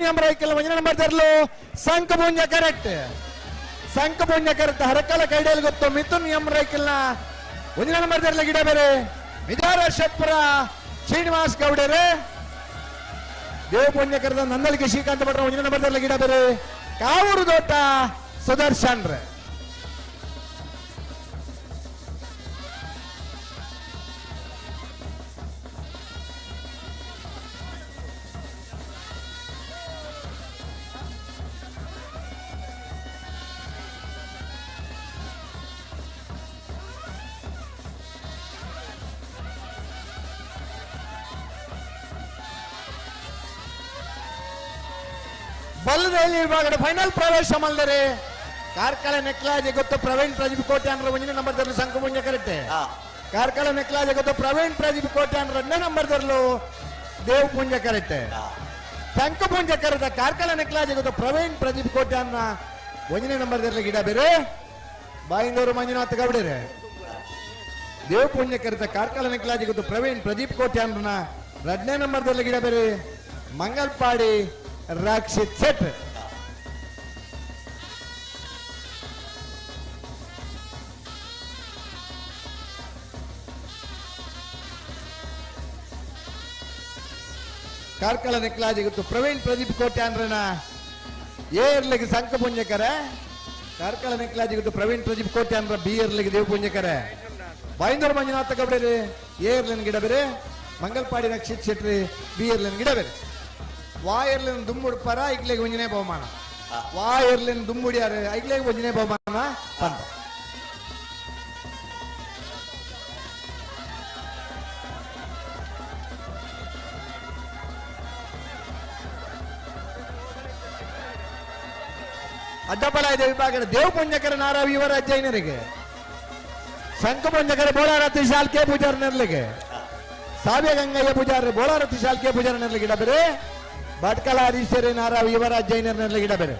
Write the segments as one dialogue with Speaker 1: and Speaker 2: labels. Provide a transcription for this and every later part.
Speaker 1: ಒಂಜನ number ತರಲು. ಸಂಕ Punja correct. ಸಂಕಪುಣ್ಯ correct. ಹರಕಲ ಕೈಡಲ್ ಗೊತ್ತು. Mithun ಎಂಬರೈಕಲ್ನ ಒಂಜನ number ತರಲ ಗಿಡ ಬೇರೆ. ಮಿದಾರ ಶತ್ಪುರ ಶ್ರೀನಿವಾಸ್ ಗೌಡರೆ. ದೇವ ಪುಣ್ಯ ಕರೆದ ನಂದಲಿಗೆ ಶ್ರೀಕಾಂತ ಭಟ್ರ ಒಂಜನ ನಂಬರ್ ತರಲ ಗಿಡ ಬೇರೆ. ಕಾವೂರು ದೋಟ ಸುದರ್ಶನ್ ರೇ ಬಲ್ಲದಲ್ಲಿ ಇವಾಗ ಫೈನಲ್ ಪ್ರವೇಶ ಮಲ್ದರೆ ಕಾರ್ಕಳ ನೆಕ್ಲಾಜೆ ಗೊತ್ತು ಪ್ರವೀಣ್ ಪ್ರದೀಪ್ ಕೋಟೆ ಅಂದ್ರೆ ಒಂದನೇ ನಂಬರ್ ತರಲು ಸಂಕು ಮುಂಜೆ ಕರೆಕ್ಟೆ ಕಾರ್ಕಳ ನೆಕ್ಲಾಜೆ ಗೊತ್ತು ಪ್ರವೀಣ್ ಪ್ರದೀಪ್ ಕೋಟೆ ಅಂದ್ರೆ ಎರಡನೇ ನಂಬರ್ ತರಲು ದೇವ್ ಪುಂಜ ಕರೆಕ್ಟೆ
Speaker 2: ಸಂಕು
Speaker 1: ಶಂಕು ಪುಂಜ ಕರೆದ ಕಾರ್ಕಳ ನೆಕ್ಲಾಜೆ ಗೊತ್ತು ಪ್ರವೀಣ್ ಪ್ರದೀಪ್ ಕೋಟೆ ಅನ್ನ ಒಂದನೇ ನಂಬರ್ ತರಲು ಗಿಡ ಬೇರೆ. ಬಾಯಿಂದೂರು ಮಂಜುನಾಥ್ ಗೌಡರೆ. ದೇವ್ ಪುಣ್ಯ ಕರೆದ ಕಾರ್ಕಳ ನೆಕ್ಲಾಜೆ ಗೊತ್ತು ಪ್ರವೀಣ್ ಪ್ರದೀಪ್ ಕೋಟೆ ಅನ್ನ ಎರಡನೇ ನಂಬರ್ ತರಲು ಗಿಡ ಬೇರೆ. ಮಂಗಲ್ಪಾಡಿ ರಕ್ಷಿತ್ ಶೆಟ್ ಕಾರ್ಕಳ ನೆಕ್ಲಾಜಿ ಗೊತ್ತು ಪ್ರವೀಣ್ ಪ್ರದೀಪ್ ಕೋಟೆ ಅಂದ್ರನ ಏರ್ಲಿಗೆ ಸಂಕ ಪುಣ್ಯಕರ. ಕಾರ್ಕಳ ನೆಕ್ಲಾಜಿ ಗೊತ್ತು ಪ್ರವೀಣ್ ಪ್ರದೀಪ್ ಕೋಟೆ ಅಂದ್ರ ಬಿ ಏರ್ಲಿಗೆ ದೇವ್ ಪುಂಜಕರ ಬೈಂದೂರು ಮಂಜುನಾಥ ಗೌಡರಿ ಏರ್ಲಿನ ಗಿಡ ಬೇರೆ. ಮಂಗಲ್ಪಾಡಿ ರಕ್ಷಿತ್ ಶೆಟ್ರಿ, ಬಿ ಏರ್ಲಿನ ಗಿಡ ಬೇರೆ. ವಾ ಏರ್ಲಿನ ದುಮ್ಮುಡ್ಪಾರ ಐಕ್ಲೆಗೆ ಒಂಜನೇ ಬಹುಮಾನ ವಾ ಏರ್ಲಿನ ದುಮ್ಮುಡಿಯಾರ ಐಕ್ಲೆಗೆ ಒಂಜನೇ ಬಹುಮಾನ ಬಂದ ಅಡ್ಡಪಲ ಇದೆ ವಿಭಾಗದ ದೇವ್ ಪುಂಜಕರ ನಾರಾವಿ ಇವರ ಜೈನರಿಗೆ ಶಂಕ ಪುಂಜಕರ ಬೋಳಾರತಿ ಶಾಲ್ಕೆ ಪೂಜಾರ ನೆರ್ಲಿಗೆ ಸಾವ್ಯ ಗಂಗಯ್ಯ ಪೂಜಾರ ಬೋಳಾರತಿ ಶಾಲ್ಕೆ ಪೂಜಾರ ನೆರ್ಲಿಗೆ ಇಡ ಬೇರೆ ಭಟ್ಕಳ ಹರೀಶ್ವರಿ ನಾರಾವಿ ಇವರ ಜೈನರ್ ನೆರ್ಲಿಗೆ ಇಡ ಬೇರೆ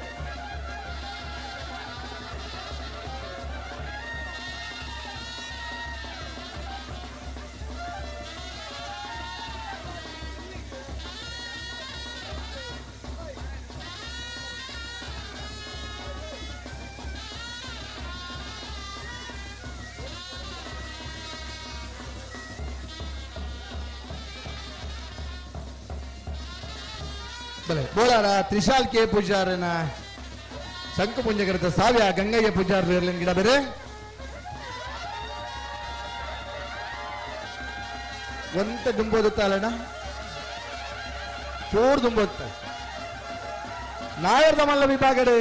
Speaker 1: ಬಲೆ ಬೋಳಾರ ತ್ರಿಶಾಲ್ ಕೆ ಪೂಜಾರನ ಶಂಕು ಪುಂಜಕರದ ಸಾವಿಯ ಗಂಗಯ್ಯ ಪೂಜಾರ ಇರ್ಲಿನ ಗಿಡ ಬೇರೆ. ಒಂತ ದುಂಬೋದುತ್ತ ಅಲ್ಲಣ್ಣ ಚೂರ್ ದುಂಬೋತ್ತ ನಾಯರ್ದ ಮಲ್ಲ ವಿಭಾಗಡೆ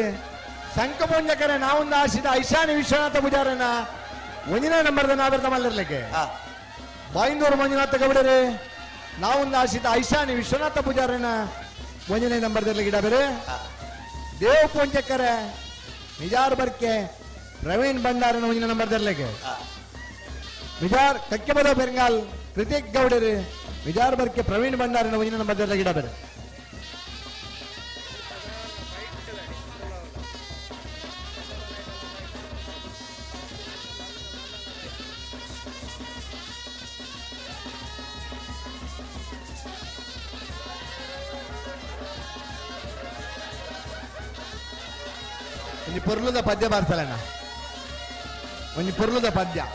Speaker 1: ಶಂಕ ಪುಂಜಕರೆ ನಾವೊಂದು ಆಶಿದ ಐಶಾನಿ ವಿಶ್ವನಾಥ ಪೂಜಾರನ ಒಂದಿನ ನಂಬರ್ದ ನಾವಿರ್ದ ಮಲ್ಲಿರ್ಲಿಕ್ಕೆ
Speaker 2: ಹಾ.
Speaker 1: ಬಾಯಿಂದೂರು ಮಂಜುನಾಥ ಗೌಡರೇ ನಾವೊಂದು ಆಶಿತ ಐಶಾನಿ ವಿಶ್ವನಾಥ ಪೂಜಾರನ ಒಂದನೇ ನಂಬರ್ದಲ್ಲಿ ಗಿಡ ಬೇರೆ. ದೇವ್ ಪೂಂಚಕ್ಕರ ನಿಜಾರ್ ಬರ್ಕೆ. ಪ್ರವೀಣ್ ಭಂಡಾರನ ಒಂದನೇ ನಂಬರ್ದಲ್ಲಿಗೆ. ವಿಜಾರ್ ಬರೋ ಬೆಂಗಾಲ್, ಕೃತಿಕ್ ಗೌಡರು. ವಿಜಾರ್ ಬರ್ಕೆ ಪ್ರವೀಣ್ ಭಂಡಾರನ ಒಂದನೇ ನಂಬರ್ದಲ್ಲಿ ಗಿಡ ಬೇರೆ. ಪೊರ್ಲುದ ಪದ್ಯ ಬಾರಿಸಲಣ್ಣ. ಒಂದು ಪುರ್ಲದ ಪದ್ಯ.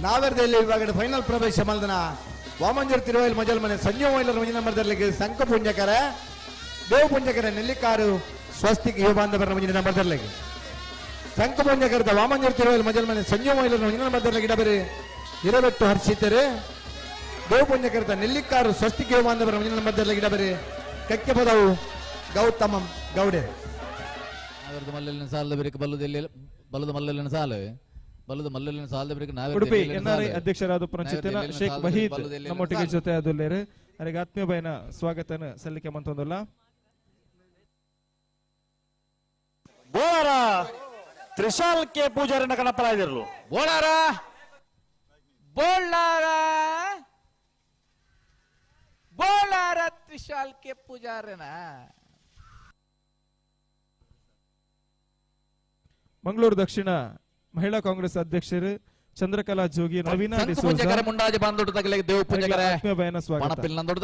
Speaker 1: ನಾವೆರ್ದಲ್ಲಿ ಇವಾಗ ಫೈನಲ್ ಪ್ರವೇಶ ಮಲ್ದನ. ವಾಮಂಜರ್ ತಿರುವೈಲ್ ಮಜಲ್ ಮನೆ ಸಂಜೀವ ಮೈಲರ್ ಮಂಜಿನ ಮರದಲ್ಲಿ ಸಂಕ ಪುಂಜಕರ ದೇವ್ ಪುಂಜಕರ ನೆಲ್ಲಿಕಾರು ಸ್ವಸ್ತಿ ಯುವ ಬಾಂಧವರ ಮಂಜಿನ ನಂಬರ್ದಲ್ಲಿ ಸಂಕ ಪುಂಜಕರದ ವಾಮಂಜರ್ ತಿರುವೈಲ್ ಮಜಲ್ ಮನೆ ಸಂಜೀವ ಮಹಿಳೆಯರ ಮಂಜಿನ ನಂಬರ್ದಲ್ಲಿ ಗಿಡಬರಿ ಇರಬೆಟ್ಟು ಹರ್ಷಿತರೆ. ದೇವ್ ಪುಂಜಕರದ ನೆಲ್ಲಿಕಾರು ಸ್ವಸ್ತಿ ಯುವ ಬಾಂಧವರ ಮಂಜಿನ ನಂಬರ್ದಲ್ಲಿ ಗಿಡಬರಿ ಕಕ್ಕೆ ಪದವು ಗೌತಮಂ ಗೌಡೆ.
Speaker 3: ಮಲ್ಲಲ್ಲಿನ ಮಲ್ಲಲಿನ ಸಾಲದ ಬೇರೆ ಬಲ್ಲದಲ್ಲಿ ಬಲ್ಲದ ಮಲ್ಲಲ್ಲಿನ ಸಾಲು ಬಲ್ಲದ ಮಲ್ಲಲ್ಲಿನ ಸಾಲದ ಬೇರೆ ನಾವೇ
Speaker 4: ಉಡುಪಿ ಎನ್ಆರ್ಐ ಅಧ್ಯಕ್ಷರಾದ ಪುನಚಿತ್ತಿನ ಶೇಖ್ ವಹೀದ್ ನಮ್ಮೊಟ್ಟಿಗೆ ಜೊತೆ ಆದುಲ್ಲೇರು ಅವರಿಗೆ ಆತ್ಮೀಯ ಆತ್ಮೀಯಬೈನ ಸ್ವಾಗತನ ಸಲ್ಲಿಕೆ ಮಂತೊಂದುಲ್ಲ.
Speaker 5: ಬೋಳಾರ ತ್ರಿಶಾಲ್ ಕೆ ಪೂಜಾರಿನ ಕಣಪಲಾದಿರಲು
Speaker 3: ಬೋಳಾರ! ಬೋಳಾರ! ಬೋಳಾರ ತ್ರಿಶಾಲ್ ಕೆ ಪೂಜಾರನ.
Speaker 4: ಮಂಗಳೂರು ದಕ್ಷಿಣ ಮಹಿಳಾ ಕಾಂಗ್ರೆಸ್ ಅಧ್ಯಕ್ಷರು ಚಂದ್ರಕಲಾ ಜೋಗಿ ನವೀನ
Speaker 3: ಪೂಜಕರ ಮುಂಡಾಜಿ ಬಾಂದೊಡ್ಡ ತಗಲೆಗೆ ದೇವ ಪೂಜಕರ
Speaker 4: ಆತ್ಮೀಯ ಸ್ವಾಗತ.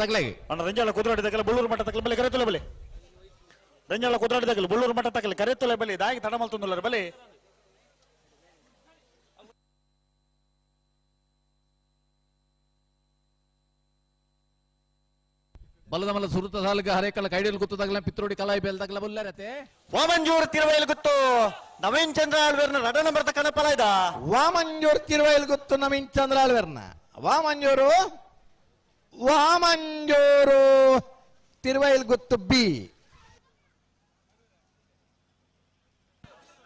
Speaker 3: ತಗಲೆಗೆ.
Speaker 2: ಅಣ್ಣ ರಂಜಾಳ ಕುದುರಾಡಿ ತಗಲ ಬಳ್ಳೂರು ಮಠ ತಗಲ ಬಲೆ ಕರೆತುಲ ಬಲೆ ರಂಜಾಳ ಕುದುರಾಡಿ ತಗಲ ಬಳ್ಳೂರು ಮಠ ತಗಲ ಕರೆತುಲ ಬಲೆ ದಾಗಿ ತಡಮಲ್ ತುಂದುಲರ ಬಲೆ
Speaker 3: ಬಲದ ಮಲ್ಲ ಸುರುತ ಸಾಲಿಗೆ ಹರೇಕಲ ಕೈಡಿಲ್ ಗುತ್ತು ತಗಲ ಪಿತ್ರೋಡಿ ಕಲಾಯಿ ಬೇಲ್ ತಗಲ ಬುಲ್ಲರತೆ
Speaker 2: ವಾಮಂಜೂರ್ ತಿರುವೈಲ್ ಗುತ್ತು ನವೀನ್ ಚಂದ್ರ ಆಳ್ವೇರ್ನ ರಡನ ಬರ್ತ ಕನಪಲ ಇದ?
Speaker 1: ವಾಮಂಜೂರ್ ತಿರುವೈಲ್ ಗೊತ್ತು ನವೀನ್ ಚಂದ್ರ ಅಲ್ವೆರ್ನ ವಾಮಂಜೂರು ವಾಮಂಜೂರು ತಿರುವೈಲ್ ಗೊತ್ತು ಬಿ.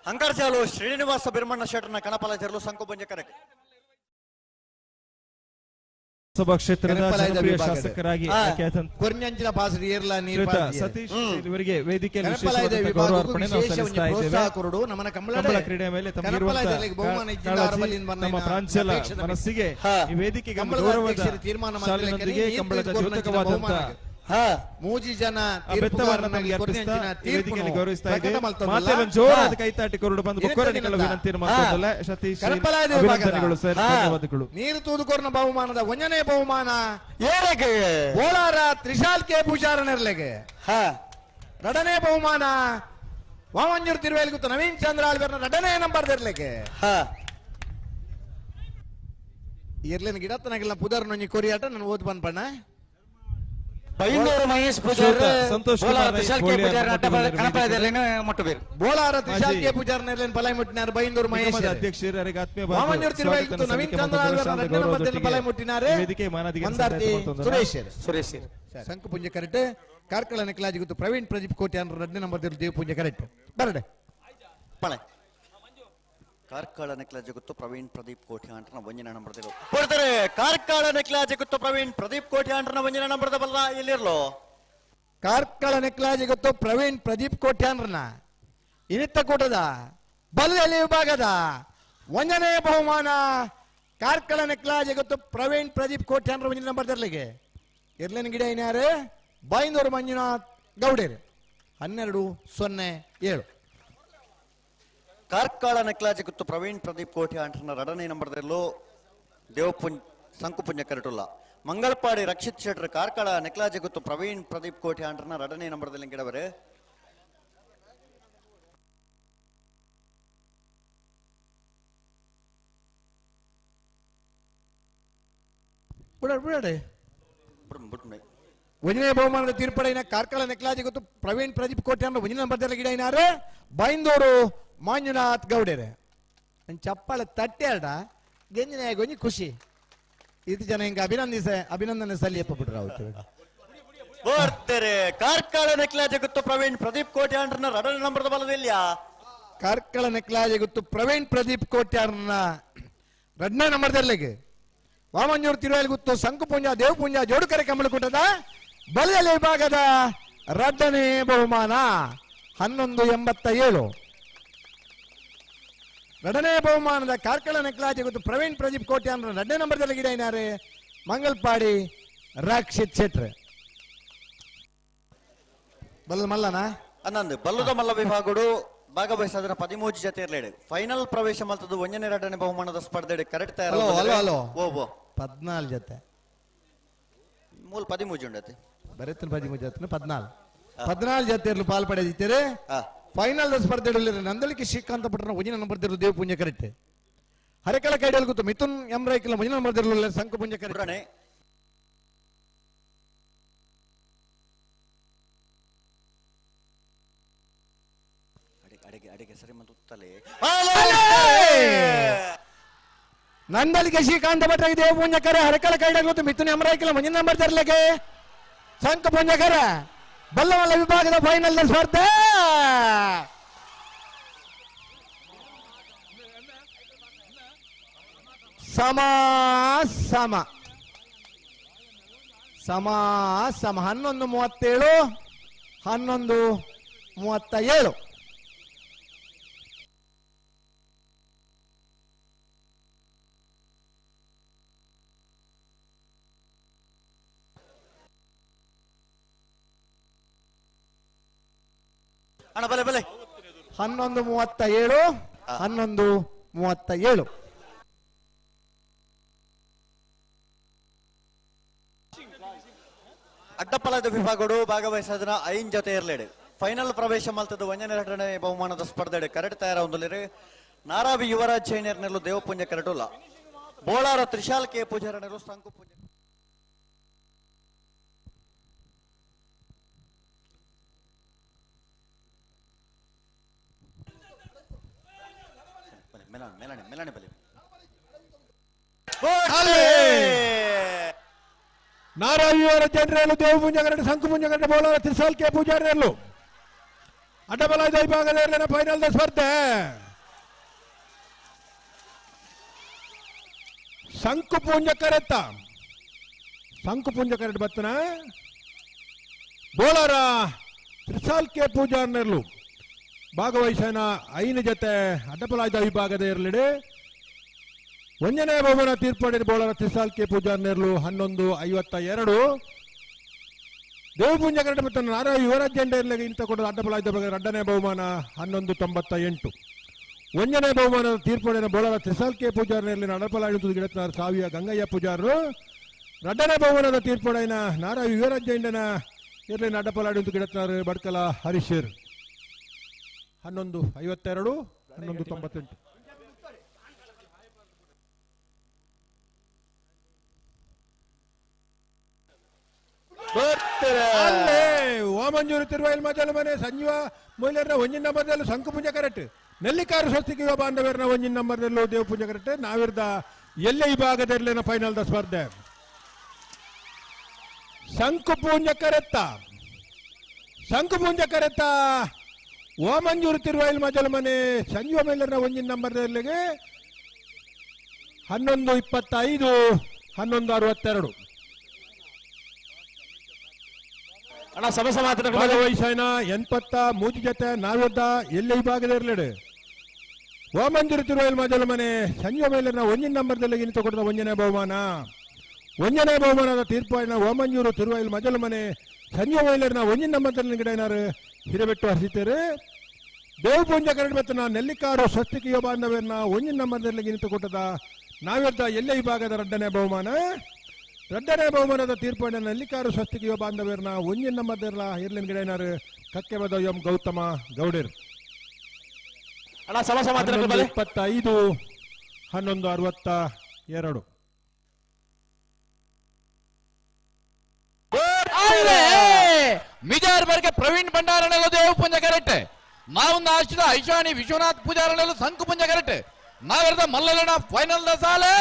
Speaker 2: ಅಂಕರ್ಚಾಲು ಶ್ರೀನಿವಾಸ ಬಿರ್ಮಣ್ಣ ಶೆಟ್ಟರ್ನ ಕನಪಲ ಜರಲು ಸಂಕು ಬಂಜಕರಕ್ಕೆ
Speaker 4: ಸಭಾ ಕ್ಷೇತ್ರದ ಜನಪ್ರಿಯ. ಶಾಸಕರಾಗಿ
Speaker 1: ಕೊರ್ನಂಚಿನ ಪಾಸರಿ ಏರ್ಲ ನೀರ್
Speaker 4: ಸತೀಶ್ ಇವರಿಗೆ ವೇದಿಕೆಯಲ್ಲಿ ಗೌರವಾರ್ಪಣೆ ನಾವು ಸಲ್ಲಿಸ್ತಾ ಇದ್ದೇವೆ.
Speaker 1: ನಮ್ಮನ
Speaker 4: ಕಂಬಳ ಕ್ರೀಡೆಯ ಮೇಲೆ
Speaker 1: ತಮ್ಮ
Speaker 4: ನಮ್ಮ
Speaker 1: ಪ್ರಾಂಚಲ
Speaker 4: ಮನಸ್ಸಿಗೆ ಈ
Speaker 1: ವೇದಿಕೆ
Speaker 4: ಗೌರವದ
Speaker 1: ತೀರ್ಮಾನ
Speaker 4: ಕಂಬಳದ
Speaker 1: ಮೂಜಿ ಜನ
Speaker 4: ಗೌರವಿಸ್ತಾ ಒಂದು ಜೋರಾದ ಕೈತಾಟಿ ಕೊರಡು ಬಂದು
Speaker 1: ಇದಕ್ಕೆ
Speaker 4: ಬೊಕ್ಕರಣಿಗಳ
Speaker 1: ದಿನದ.
Speaker 4: ವಿನಂತಿಯನ್ನು ಮಾಡ್ಕೊಂಡಲ್ಲ ಸತೀಶ್
Speaker 1: ಕನಪಲಾಯದ
Speaker 4: ಅಭಿನಂದನೆಗಳು ಸರ್ ಧನ್ಯವಾದಗಳು.
Speaker 1: ನೀರು ತೂದುಕೋರ್ನ ಬಹುಮಾನದ ಒಂದನೇ ಬಹುಮಾನ.
Speaker 2: ಏರಕ್ಕೆ
Speaker 1: ಬೋಳಾರ ತ್ರಿಶಾಲ್ ಕೆ ಪೂಜಾರನೆರ್ಲೆಗೆ
Speaker 2: ಹಾ.
Speaker 1: ಎರಡನೇ ಬಹುಮಾನ. ವಾಮಂಜೂರು ತಿರುವೇಲಿ ಗೊತ್ತು ನವೀನ್ ಚಂದ್ರ ಆಳ್ವೇರ್ನ ಎರಡನೇ ನಂಬರ್ ತೆರ್ಲೆಗೆ
Speaker 2: ಹಾ.
Speaker 1: ಇರ್ಲಿನ ಗಿಡ ತನಗಿಲ್ಲ ಪುದರ್ ನೊಂಜಿ ಕೊರಿಯಾಟ ನಾನು ಓದ್ ಬಂದ್ಪಣ್ಣ.
Speaker 2: ಬೈಂದೂರು ಮಹೇಶ್ ಪೂಜಾರ್
Speaker 4: ಸಂತೋಷ್
Speaker 2: ಬೋಲಾರ ತ್ರಿಶಾಲ್ ಕೆ ಪೂಜಾರ್ ಕಣಪಲದಲ್ಲಿ ಮುಟ್ಟಬೇಕು
Speaker 1: ಬೋಲಾರ
Speaker 4: ಮಾಜಿ
Speaker 1: ಕೆ ಪೂಜಾರನೆರ್ಲೆನ್ ಬಲೈ ಮುಟ್ಟಿನಾರು ಬೈಂದೂರು ಮಹೇಶ್
Speaker 4: ಅಧ್ಯಕ್ಷರಿಗೆ ಆತ್ಮೀಯ
Speaker 1: ಗೊತ್ತು
Speaker 4: ಸ್ವಾಗತವನ್ನು
Speaker 1: ನವೀನ್ ಚಂದ್ರ ತೆರ್ಲೆ ಪಲಾಯ್ ಮುಟ್ಟಿನಾರೆ.
Speaker 4: ವೇದಿಕೆ ಮಾನದಿಗೆ
Speaker 1: ಮಂದಾರ್ತಿ ಸುರೇಶ್
Speaker 2: ಸುರೇಶ್
Speaker 1: ಶಂಕು ಪುಂಜ ಕರೆಕ್ಟ್. ಕಾರ್ಕಳ ನೆಕ್ಲಾಜಿ ಗೊತ್ತು. ಪ್ರವೀಣ್ ಪ್ರದೀಪ್ ಕೋಟ್ಯಾನ್ ಎರಡನೇ ನಂಬರ್ ದೇವ್ ಪುಂಜ ಕರೆಕ್ಟ್. ಬರಡೆ.
Speaker 2: ಪಳೆ ಕಾರ್ಕಳ ನೆಕ್ಲ ಜಗುತ್ತು ಪ್ರವೀಣ್ ಪ್ರದೀಪ್ ಕೋಟಿ ಅಂಟನ ವಂಜನ ನಂಬರ್ ಕೊಡ್ತಾರೆ ಕಾರ್ಕಳ ನೆಕ್ಲ ಜಗುತ್ತು ಪ್ರವೀಣ್ ಪ್ರದೀಪ್ ಕೋಟಿ ಅಂಟನ ವಂಜನ ನಂಬರ್ ಬಲ್ಲ ಇಲ್ಲಿರ್ಲೋ
Speaker 1: ಕಾರ್ಕಳ ನೆಕ್ಲಾ ಜಗುತ್ತು ಪ್ರವೀಣ್ ಪ್ರದೀಪ್ ಕೋಟ್ಯಾನ್ರನ ಇನಿತ್ತ ಕೂಟದ, ಬಲ್ಲೆಲಿ ವಿಭಾಗದ ಒಂದನೇ ಬಹುಮಾನ ಕಾರ್ಕಳ ನೆಕ್ಲಾ ಜಗತ್ತು ಪ್ರವೀಣ್ ಪ್ರದೀಪ್ ಕೋಟ್ಯಾಂಡ್ರ ಒಂಜಿನ ನಂಬರ್ ತರಲಿಗೆ ಇರ್ಲಿನ ಗಿಡ ಇನ್ಯಾರು? ಬೈಂದೂರು ಮಂಜುನಾಥ್ ಗೌಡೇರ್. ಹನ್ನೆರಡು ಸೊನ್ನೆ ಏಳು.
Speaker 2: ಕಾರ್ಕಳ ನೆಕ್ಲ ಜಗುತ್ತು ಪ್ರವೀಣ್ ಪ್ರದೀಪ್ ಕೋಟಿ ಅಂಟನ ಎರಡನೇ ನಂಬರ್ದಲ್ಲೂ ದೇವಪುಂಜ್ ಸಂಕುಪುಂಜ ಕರಟುಲ್ಲ ಮಂಗಳಪಾಡಿ ರಕ್ಷಿತ್ ಶೆಟ್ರ್ ಕಾರ್ಕಳ ನೆಕ್ಲ ಜಗುತ್ತು ಪ್ರವೀಣ್ ಪ್ರದೀಪ್ ಕೋಟಿ ಅಂಟನ ಎರಡನೇ ನಂಬರ್ದಲ್ಲಿ ಗಿಡವರೆ
Speaker 1: ಬಿಡಡೆ ಬಿಡಡೆ.
Speaker 2: ಬಿಟ್ಮೆ
Speaker 1: ಒಂದನೇ ಬಹುಮಾನದ ತೀರ್ಪಡೆಯಿನ ಕಾರ್ಕಳ ನೆಕ್ಲಾಜಿ ಗೊತ್ತು ಪ್ರವೀಣ್ ಪ್ರದೀಪ್ ಕೋಟ್ಯಾನ ವಜನ ತರಲಿಗೆ ಗಿಡ ಏನಾರೆ? ಬೈಂದೂರು ಮಂಜುನಾಥ್ ಗೌಡೇರೆ. ಚಪ್ಪಳ ತಟ್ಟೆಡ ಗೆಂಜಿನ ಗೊಂಜಿ? ಖುಷಿ. ಇದು ಜನ ಹಿಂಗ ಅಭಿನಂದಿಸ ಅಭಿನಂದನೆ ಸಲ್ಲಿಯಪ್ಪ ಬಿಡ್ರ
Speaker 2: ಬರ್ತಾರೆ ಕಾರ್ಕಳ ನೆಕ್ಲಾಜಿ ಗೊತ್ತು ಪ್ರವೀಣ್ ಪ್ರದೀಪ್ ಕೋಟೆ ಅಂಟನ ಎರಡನೇ ನಂಬರ್ದ ಬಲದಿಲ್ಲ
Speaker 1: ಕಾರ್ಕಳ ನೆಕ್ಲಾಜಿ ಗೊತ್ತು ಪ್ರವೀಣ್ ಪ್ರದೀಪ್ ಕೋಟ್ಯಾರ್ನ ರಡ್ನ ನಂಬರ್ ತರಲಿಗೆ ವಾಮಂಜೂರು ತಿರುವಲ್ಲಿ ಗೊತ್ತು ಜೋಡು ಕರೆ ಜೋಡುಕರೆ ಕಮಲಕೂಟದ ಬಲದಲ್ಲಿ ವಿಭಾಗದ ರಡ್ಡನೇ ಬಹುಮಾನ ಹನ್ನೊಂದು ಎಂಬತ್ತ ಏಳು. ಎರಡನೇ ಬಹುಮಾನದ ಕಾರ್ಕಳ ನೆಕ್ಲಾಜಿ ಗೊತ್ತು ಪ್ರವೀಣ್ ಪ್ರದೀಪ್ ಕೋಟೆ ಅಂದ್ರೆ ಎರಡನೇ ನಂಬರ್ದಲ್ಲಿ ಗಿಡ ಏನಾರೆ ಮಂಗಲ್ಪಾಡಿ ರಕ್ಷಿತ್ ಶೆಟ್ರೆ. ಬಲ್ಲ ಮಲ್ಲನಾ?
Speaker 2: ಹನ್ನೊಂದು. ಬಲ್ಲದ ಮಲ್ಲ ವಿಭಾಗಗಳು ಭಾಗವಹಿಸಿದ ಪದಿಮೂಜಿ ಜೊತೆ ಇರಲಿ ಫೈನಲ್ ಪ್ರವೇಶ ಮಲ್ತದ್ದು ಒಂದನೇ ಎರಡನೇ ಬಹುಮಾನದ ಸ್ಪರ್ಧೆ ಕರೆಕ್ಟ್
Speaker 1: ಹಲೋ, ಹಲೋ, ಹಲೋ.
Speaker 2: ಓ ಓ
Speaker 1: ಪದ್ನಾಲ್ಕು ಜೊತೆ.
Speaker 2: ಮೂಲ ಪದಿಮೂಜಿ ಉಂಡತಿ
Speaker 1: ಬರೆತ್ತಿನ ಬಾಜಿ ಮುಜಾತ್ನ ಪದ್ನಾಲ್ಕು ಪದ್ನಾಲ್. ಜಾತಿಯರ್ಲು ಪಾಲ್ಪಡೆದಿದ್ದೀರಿ
Speaker 2: ಹಾ.
Speaker 1: ಫೈನಲ್ ಸ್ಪರ್ಧೆಯಲ್ಲಿ ನಂದಲಿಕೆ ಶ್ರೀಕಾಂತ ಪಟ್ಟಣ ಉಜಿನ ನಂಬರ್ ತಿರು ದೇವ್ ಪುಂಜ ಕರೆಕ್ಟ್ ಹರಕಲ ಕೈಡಲ್ ಗೊತ್ತು ಮಿಥುನ್ ಎಂ ರೈಕಲ ಒಂಜಿನ ನಂಬರ್ ಶಂಕು ಸಂಕು ಪುಂಜ ಕರೆಕ್ಟ್
Speaker 2: ಅಡಿಗೆ ಅಡಿಗೆ ಸರಿ ಮತ್ತು ಉತ್ತಲೆ.
Speaker 1: ನಂದಲಿಕೆ ಶ್ರೀಕಾಂತ ಭಟ್ರ ದೇವ್ ಪುಂಜ ಕರೆ ಹರಕಲ ಕೈಡಲ್ ಗೊತ್ತು ಮಿಥುನ್ ಎಂ ರೈಕಲ ಒಂಜಿನ ನಂಬರ್ ತಿರ್ಲಿಕ್ಕೆ ಸಂಕು ಪುಂಜ ಬಲ್ಲವಲ್ಲ ವಿಭಾಗದ ಫೈನಲ್ ಸ್ಪರ್ಧೆ! ಸಮ ಸಮ. ಸಮ ಸಮ. ಹನ್ನೊಂದು ಮೂವತ್ತೇಳು, ಹನ್ನೊಂದು ಮೂವತ್ತ ಏಳು
Speaker 2: ಅಣ್ಣ ಬಲೆ ಬಲೆ.
Speaker 1: ಹನ್ನೊಂದು ಮೂವತ್ತ ಏಳು ಹನ್ನೊಂದು ಮೂವತ್ತ ಏಳು
Speaker 2: ಅಡ್ಡಪಲದ ವಿಭಾಗಗಳು ಭಾಗವಹಿಸೋದನ್ನ ಐನ್ ಜೊತೆ ಇರ್ಲೇಡು. ಫೈನಲ್ ಪ್ರವೇಶ ಮಲ್ತದ ಒಂದನೇ ಎರಡನೇ ಬಹುಮಾನದ ಸ್ಪರ್ಧೆಡೆ ಕರೆಟ್ ತಯಾರ ಹೊಂದಲಿರಿ. ನಾರಾವಿ ಯುವರಾಜ್ ಜೈನರ್ನೆಲ್ಲು ದೇವಪುಂಜ ಕರಟುಲ್ಲ ಬೋಳಾರ ತ್ರಿಶಾಲ್ ಕೆ ಪೂಜಾರನೆಲ್ಲು ಸಂಕು ಪೂಜೆ ಬಲೆ, ಮೆಲಾಣೆ ಮೆಲಾಣೆ ಮೆಲಾಣೆ ಬಲೆ
Speaker 5: ನಾರಾಯಣ ಜನರಲ್ಲು ದೇವಪುಂಜಗರಡು ಸಂಕುಪುಂಜಗರಡು ಬೋಳರ ತ್ರಿಸಾಲ್ಕೆ ಪೂಜಾರಿಯಲ್ಲು ಅಡ್ಡಬಲಾಯ್ದ ವಿಭಾಗದ ಫೈನಲ್ ಸ್ಪರ್ಧೆ ಸಂಕುಪುಂಜ ಕರೆತ್ತ ಸಂಕುಪುಂಜ ಕರೆಟ್ ಬತ್ತನ ಬೋಳರ ತ್ರಿಸಾಲ್ಕೆ ಪೂಜಾರ್ನರ್ಲು ಭಾಗವಹಿಸನ ಐನ ಜೊತೆ ಅಡ್ಡಪಲಾಯ್ದ ವಿಭಾಗದ ಇರಲಿಡಿ. ಒಂದನೇ ಬಹುಮಾನ ತೀರ್ಪಡಿದ ಬೋಳರ ತಿಸಾಲ್ಕೆ ಪೂಜಾ ನೆರಳು ಹನ್ನೊಂದು ಐವತ್ತ ಎರಡು. ದೇವಪುಂಜ ಕರಡ ಮತ್ತು ಯುವರ ಜಂಡ ಇರಲಿ ಇಂತ ಕೊಡದ ಅಡ್ಡಪಲಾಯ್ದ ಎರಡನೇ ಬಹುಮಾನ ಹನ್ನೊಂದು ತೊಂಬತ್ತ ಎಂಟು. ಒಂದನೇ ಬಹುಮಾನದ ತೀರ್ಪಡಿನ ಬೋಳರ ತ್ರಿಸಾಲ್ಕೆ ಪೂಜಾರ್ನೇರ್ಲಿ ಅಡಪಲಾಡಿತು ಗಿಡತ್ನಾರ್ ಸಾವಿಯ ಗಂಗಯ್ಯ ಪೂಜಾರರು. ಎರಡನೇ ಬಹುಮಾನದ ತೀರ್ಪಡಿನ ನಾರಾ ಯುವರಾಜ್ ಇಂಡನ ಇರಲಿ ಅಡ್ಡಪಲಾಡಿತು ಗಿಡತ್ನಾರ್ ಬಡ್ಕಲ ಹರೀಶರ್ ಹನ್ನೊಂದು ಐವತ್ತೆರಡು. ಹನ್ನೊಂದು ತೊಂಬತ್ತೆಂಟು. ಅಲ್ಲೇ ಓಮಂಜೂರು ತಿರುವೈಲ್ ಮಜಲ ಮನೆ ಸಂಜೀವ ಮೊಯ್ಲರ್ನ ಒಂಜಿನ ನಂಬರ್ದಲ್ಲಿ ಶಂಕು ಪೂಜೆ ಕರೆಕ್ಟ್. ನೆಲ್ಲಿಕಾರ ಸ್ವಸ್ತಿಗೆ ಯುವ ಬಾಂಧವರನ ಒಂಜಿನ ನಂಬರ್ದಲ್ಲೂ ದೇವ ಪೂಜೆ ಕರೆಕ್ಟ್. ನಾವಿರ್ದ ಎಲ್ಲೇ ಈ ಭಾಗದಲ್ಲಿನ ಫೈನಲ್ ದ ಸ್ಪರ್ಧೆ. ಶಂಕು ಪೂಂಜ ಕರೆತ್ತ. ಶಂಕು ಪೂಂಜ ಕರೆತ್ತ. ಓಮಂಜೂರು ತಿರುವೈಲ್ ಮಜಲ ಮನೆ ಸಂಜೀವ ಮೇಲರ್ನ ಒಂದಿನ ನಂಬರ್ನಲ್ಲಿಗೆ ಹನ್ನೊಂದು ಇಪ್ಪತ್ತೈದು ಹನ್ನೊಂದು ಅರವತ್ತೆರಡು.
Speaker 6: ಅಣ್ಣ ಸಮ ಸಮಾಧಾನ
Speaker 5: ಭಾಗವಹಿಸೋಣ ಎನ್ಪತ್ತ ಮೂಜಿ ಜೊತೆ ನಾವಿದ್ದ ಎಲ್ಲಿ ಭಾಗದ ಇರಲಿಡೆ? ಓಮಂದಿರು ತಿರುವಾಯಿಲ್ ಮಜಲ ಮನೆ ಸಂಜೀವ ಮೇಲರ್ನ ಒಂದಿನ ನಂಬರ್ದಲ್ಲಿ ಇನ್ನು ತಗೊಂಡ ಒಂಜನೇ ಬಹುಮಾನ. ಒಂಜನೇ ಬಹುಮಾನದ ತೀರ್ಪಾಯಿನ ಓಮಂಜೂರು ತಿರುವೈಲ್ ಮಜಲ ಮನೆ ಸಂಜೀವ ಮೇಲರ್ನ ಒಂದಿನ ಒಂಜಿನ ನಂಬರ್ದಲ್ಲಿ ಗಿಡ ಏನಾರು ಹಿರೇಬೆಟ್ಟು ಹರಿಸಿದ್ದೇವೆ ದೇವ್ ಪೂಂಜ ಕರಡು ಮತ್ತು ನಾ ನೆಲ್ಲಿಕಾರು ಸ್ವಸ್ತಿಕೆಯ ಬಾಂಧವ್ಯನ ಒಂಜಿನ ನಂಬರ್ದಲ್ಲಿ ನಿಂತುಕೊಟ್ಟದ ನಾವಿದ್ದ ಎಲ್ಲೇ ವಿಭಾಗದ ರಡ್ಡನೇ ಬಹುಮಾನ? ರಡ್ಡನೇ ಬಹುಮಾನದ ತೀರ್ಪನ್ನು ನೆಲ್ಲಿಕಾರು ಸ್ವಸ್ತಿಕೆಯ ಬಾಂಧವ್ಯರನ್ನ ಒಂಜಿನ ನಂಬರ್ದಿರಲ್ಲ ಇರ್ಲಿನ ಗಿಡ ಏನಾರು ಕಕ್ಕೆ ಬದ ಎಂ ಗೌತಮ ಗೌಡರ್. ಇಪ್ಪತ್ತೈದು ಹನ್ನೊಂದು ಅರವತ್ತ ಎರಡು.
Speaker 3: ಮಿಜಾರ್ ಬರ್ಗೆ ಪ್ರವೀಣ್ ಭಂಡಾರನೆಲ್ಲ ದೇವ ಪುಂಜ ಕರೆಕ್ಟ್ ನಾವೊಂದು ಆಶ್ರಿತ ಐಶಾನಿ ವಿಶ್ವನಾಥ್ ಪೂಜಾರನೆಲ್ಲ ಸಂಕು ಪುಂಜ ಕರೆಕ್ಟ್ ನಾವೆರದ ಮಲ್ಲಲನ ಫೈನಲ್ ದ ಸಾಲೆ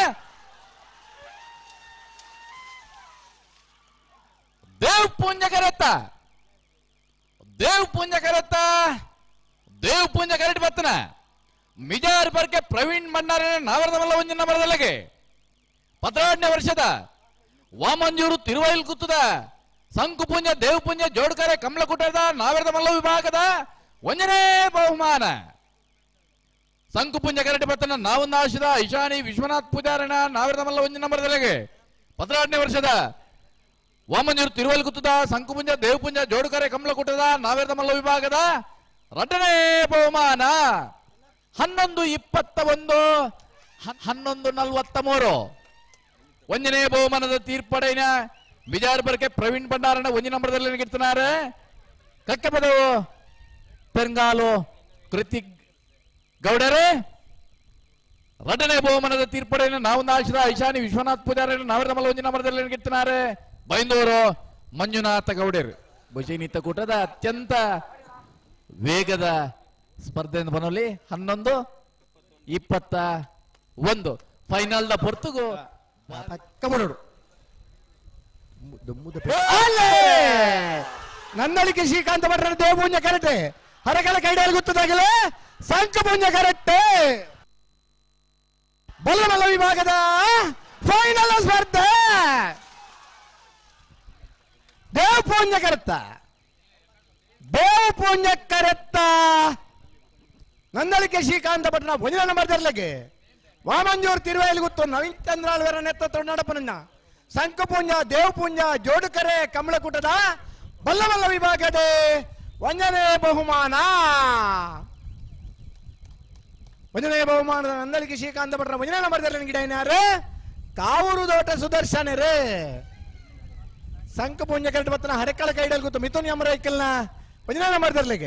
Speaker 3: Dev Punja correct Dev Poonja correct Dev Poonja correct ಬತ್ತನ Mijar ಬರ್ಗೆ ಪ್ರವೀಣ್ ಭಂಡಾರನೆ ನಾವರದ ಮಲ್ಲ ಒಂಜಿನ ಬರದಲ್ಲಿಗೆ ಪದ್ರಾಡನೇ ವರ್ಷದ ವಾಮಂಜೂರು ತಿರುವೈಲ್ ಕೂತದ ಸಂಕುಪುಂಜ ದೇವಪುಂಜ ಜೋಡ್ಕರೆ ಕಮಲಕುಟದ ನಾವೆರದ ಮಲ್ಲ ವಿಭಾಗದ ಒಂದನೇ ಬಹುಮಾನ. ಸಂಕುಪುಂಜ ಕರಟಿ ಬರ್ತನ ನಾವೊಂದಾಶದ ಐಶಾನಿ ವಿಶ್ವನಾಥ್ ಪೂಜಾರಣ ನಾವಿರದ ಮಲ್ಲ ಒಂಜಿನ ಮರದಲ್ಲಿಗೆ ವರ್ಷದ ವಾಮಂಜೂರು ತಿರುವಲ್ ಕುತ್ತದ ಸಂಕುಪುಂಜ, ದೇವಪುಂಜ, ಜೋಡುಕರೆ, ಕಮಲಕೂಟದ, ನಾವಿರದ ಮಲ್ಲ ವಿಭಾಗದ ರಟನೇ ಬಹುಮಾನ. ಹನ್ನೊಂದು ಇಪ್ಪತ್ತ ಒಂದು ಹನ್ನೊಂದು ನಲ್ವತ್ತ ಮೂರು ಒಂದನೇ ಬಹುಮಾನದ ತೀರ್ಪಡೆಯ ಬಿಜಾರ್ ಬರ್ಕೆ ಪ್ರವೀಣ್ ಭಂಡಾರನ ಮರದಲ್ಲಿ ನಂಬರ್ದಲ್ಲಿ ಇರ್ತಾರೆ ಪೆಂಗಾಲು ಕೃತಿಕ್ ಗೌಡರೇ ಎರಡನೇ ಬಹುಮಾನದ ತೀರ್ಪಡೆಯನ್ನು ನಾವು ನಾಶದ ಐಶಾನಿ ವಿಶ್ವನಾಥ್ ಪೂಜಾರ ನಾವರ ಮಲ್ಲ ಮರದಲ್ಲಿ ಬೈಂದೂರು ಮಂಜುನಾಥ ಗೌಡರು. ಭುಷಿನಿತ ಕೂಟದ ಅತ್ಯಂತ ವೇಗದ ಸ್ಪರ್ಧೆಯಿಂದ ಬನ್ನಲಿ ಹನ್ನೊಂದು ಇಪ್ಪತ್ತ ಒಂದು. ಫೈನಲ್ ದ ಪೊರ್ತುಗು
Speaker 1: ಅಲ್ಲೇ! ನನ್ನಳಿಕೆ ಶ್ರೀಕಾಂತ ಭಟ್ರ ದೇವಪೂಜೆ ಕರೆಕ್ಟೆ ಹರಕಲ ಕೈಡಲ್ಲಿ ಗೊತ್ತದಾಗಲೇ ಸಂಕಪುಂಜ ಕರೆಕ್ಟೆ ಬಲ್ಲಮಲ್ಲ ವಿಭಾಗದ ಫೈನಲ್ ಸ್ಪರ್ಧೆ. ದೇವಪುಂಜ ಕರೆತ್ತ. ದೇವಪುಂಜ ಕರೆತ್ತ. ನಂದಳಿಕೆ ಶ್ರೀಕಾಂತ ಭಟ್ನ ಒಂದಿನ ನಂಬರ್ದರ್ಲಗೆ ವಾಮಂಜೂರ್ ತಿರುವೈಲಿ ಗೊತ್ತು ನವೀನ್ ಚಂದ್ರ ನೆತ್ತ ನಡಪನನ್ನ. ಸಂಕಪುಂಜ, ದೇವಪುಂಜ, ಜೋಡುಕರೆ, ಕಮಲಕುಟದ ಬಲ್ಲಮಲ್ಲ ವಿಭಾಗದ ಒಂದನೇ ಬಹುಮಾನ. ಒಂದನೇ ಬಹುಮಾನದ ನಂದಲಿಕೆ ಶ್ರೀಕಾಂತ ಭಟ್ರ ಒಂದನೇ ನಂಬರ್ದಲ್ಲಿ ಗಿಡ ಏನಾರು ಕಾವೂರು ದೋಟ ಸುದರ್ಶನ ರೇ. ಸಂಕ ಪುಂಜ ಕರೆಕ್ಟ್ ಬತ್ತನ ಹರಕಳ ಕೈಡಲ್ ಗೊತ್ತು, ಮಿಥುನ್ ಯಮರ ಐಕಲ್ನ ಒಂದನೇ ಬಾಮಂಜೂರ್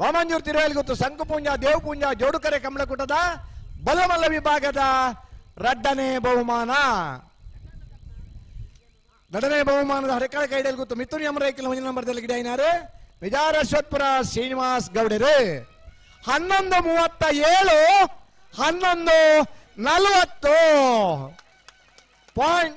Speaker 1: ವಾಮಂಜೂರ್ ತಿರುವಲ್ಲಿ ಗೊತ್ತು, ಸಂಕ ಪುಂಜ ದೇವ್ ಪುಂಜ ಜೋಡುಕರೆ ಕಮಲಕುಟದ ಬಲಮಲ್ಲ ವಿಭಾಗದ ರಡ್ಡನೇ ಬಹುಮಾನ. ಎರಡನೇ ಬಹುಮಾನದ ಹರಕಳ ಕೈಡಲ್ ಗೊತ್ತು, ಮಿಥುನ್ ಯಮರ ಐಕಲ್ ಒಂದನೇ ನಂಬರ್ದಲ್ಲಿ ಗಿಡ ಏನಾರು ವಿಜಯ ಅಶ್ವತ್ಪುರ ಶ್ರೀನಿವಾಸ್ ಗೌಡರು. ಹನ್ನೊಂದು ಮೂವತ್ತ ಏಳು ಹನ್ನೊಂದು ನಲವತ್ತು. ಪಾಯಿಂಟ್